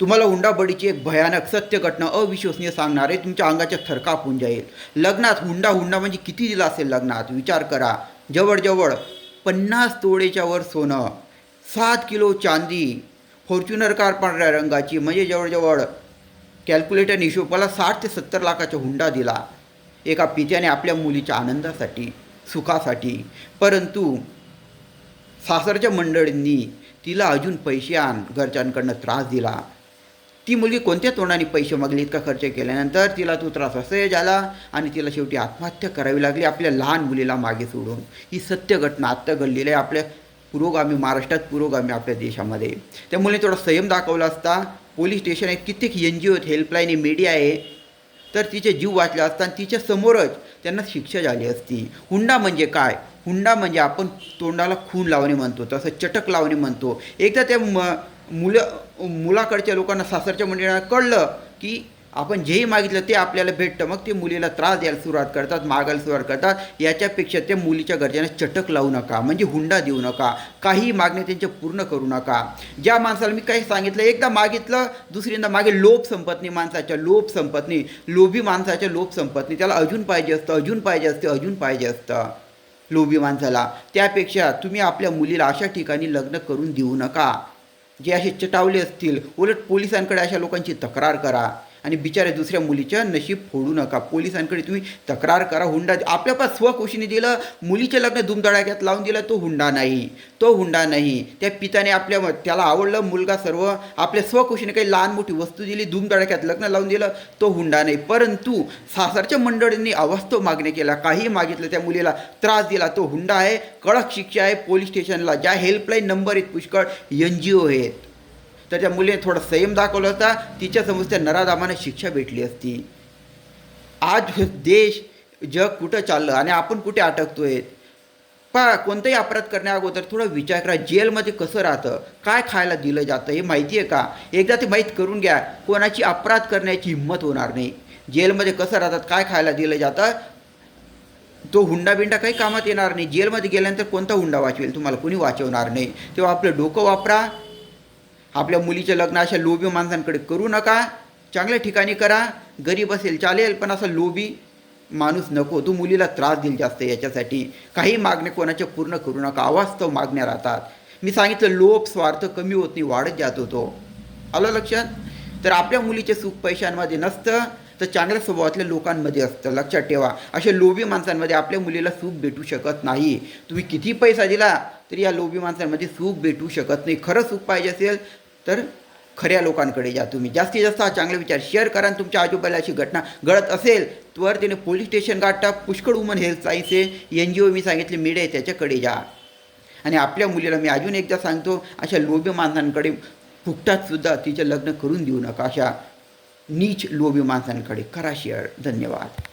तुम्हाला हुंडाबडीची एक भयानक सत्य घटना अविश्वसनीय सांगणारे तुमच्या अंगाच्या थरकाप होऊन जाईल. लग्नात हुंडा हुंडा म्हणजे किती दिला असेल लग्नात? विचार करा. जवळजवळ पन्नास तोडेच्या वर सोनं सात किलो चांदी फॉर्च्युनर कार पांढऱ्या रंगाची म्हणजे जवळजवळ कॅल्क्युलेटर हिशोबाला साठ ते सत्तर लाखाचा हुंडा दिला. एका पित्याने आपल्या मुलीच्या आनंदासाठी सुखासाठी परंतु सासरच्या मंडळींनी तिला अजून पैसे आण घरच्यांकडनं त्रास दिला. ती मुलगी कोणत्या तोंडाने पैसे मागले इतका खर्च केल्यानंतर तिला तो त्रास असह्य झाला आणि तिला शेवटी आत्महत्या करावी लागली आपल्या लहान मुलीला मागे सोडून. ही सत्य घटना आत्ता घडलेली आहे आपल्या पुरोगामी महाराष्ट्रात पुरोगामी आपल्या देशामध्ये. त्यामुळे थोडा संयम दाखवला असता. पोलीस स्टेशन आहे कित्येक एन जी ओ आहेत हेल्पलाईन आहे मीडिया आहे. तर तिचे जीव वाचले असता आणि तिच्या समोरच त्यांना शिक्षा झाली असती. हुंडा म्हणजे काय? हुंडा म्हणजे आपण तोंडाला खून लावणे म्हणतो तसं चटक लावणे म्हणतो. एकदा त्या म मुलं मुलाकडच्या लोकांना सासरच्या मंडळींना कळलं की आपण जेही मागितलं ते आपल्याला भेटतं. मग ते मुलीला त्रास द्यायला सुरुवात करतात मागायला सुरुवात करतात. याच्यापेक्षा त्या मुलीच्या घरच्यांना चटक लावू नका म्हणजे हुंडा देऊ नका. काही मागणे त्यांच्या पूर्ण करू नका. ज्या माणसाला मी काही सांगितलं एकदा मागितलं दुसऱ्यांदा मागे लोभ संपत नाही माणसाच्या लोभ संपत नाही. लोभी माणसाच्या लोभ संपत नाही. त्याला अजून पाहिजे असतं अजून पाहिजे असतं अजून पाहिजे असतं. लोभी माणसाला. त्यापेक्षा तुम्ही आपल्या मुलीला अशा ठिकाणी लग्न करून देऊ नका. जे असे चटावले असतील उलट पोलिसांकडे अशा लोकांची तक्रार करा. आणि बिचाऱ्या दुसऱ्या मुलीच्या नशीब फोडू नका. पोलिसांकडे तुम्ही तक्रार करा. हुंडा आपल्या स्वखुशीने दिलं मुलीचे लग्न धुमधडाक्यात लावून दिलं तो हुंडा नाही. तो हुंडा नाही. त्या पित्याने आपल्या त्याला आवडलं मुलगा सर्व आपल्या स्वखुशीने काही लहान मोठी वस्तू दिली धुमधडाक्यात लग्न लावून दिलं तो हुंडा नाही. परंतु सासरच्या मंडळींनी अवास्तव मागणी केला काही मागितलं त्या मुलीला त्रास दिला. तो हुंडा आहे कडक शिक्षा आहे पोलीस स्टेशनला ज्या हेल्पलाईन नंबर आहेत पुष्कळ. एन जी ओ आहेत. तर त्या मुलीने थोडा संयम दाखवला होता. तिच्यासमोर त्या नराधामाने शिक्षा भेटली असती. आज देश जग कुठं चाललं आणि आपण कुठे अटकतोय? पा कोणताही अपराध करण्या अगोदर थोडा विचार करा. जेलमध्ये कसं राहतं? काय खायला दिलं जातं? हे माहिती आहे का? एकदा ते माहीत करून घ्या. कोणाची अपराध करण्याची हिंमत होणार नाही. जेलमध्ये कसं राहतात? काय खायला दिलं जातं? तो हुंडा बिंडा काही कामात येणार नाही. जेलमध्ये गेल्यानंतर कोणता हुंडा वाचवेल? तुम्हाला कोणी वाचवणार नाही. तेव्हा आपलं डोकं वापरा. आपल्या मुलीचे लग्न अशा लोभी माणसांकडे करू नका. चांगल्या ठिकाणी करा. गरीब असेल चालेल पण असा लोभी माणूस नको. तू मुलीला त्रास देईल जास्त याच्यासाठी. काही मागण्या कोणाच्या पूर्ण करू नका. अवास्तव मागण्या राहतात. मी सांगितलं लोभ स्वार्थ कमी होत नाही वाढत जात होतो. आलं लक्षात? तर आपल्या मुलीचे सुख पैशांमध्ये नसतं तर चांगल्या स्वभावातल्या लोकांमध्ये असतं. लक्षात ठेवा. अशा लोभी माणसांमध्ये आपल्या मुलीला सुख भेटू शकत नाही. तुम्ही किती पैसा दिला तरी या लोभी माणसांमध्ये सुख भेटू शकत नाही. खरं सुख पाहिजे असेल तर खऱ्या लोकांकडे जा तुम्ही. जास्तीत जास्त हा चांगला विचार शेअर करा आणि तुमच्या आजूबाजूला अशी घटना घडत असेल तर तिने पोलीस स्टेशन गाठा पुष्कळ women health science N G O मी सांगितले मीडिया आहे त्याच्याकडे जा. आणि आपल्या मुलीला मी अजून एकदा सांगतो अशा लोभी माणसांकडे फुकटातसुद्धा तिचं लग्न करून देऊ नका अशा नीच लोभी माणसांकडे. करा शेअर धन्यवाद.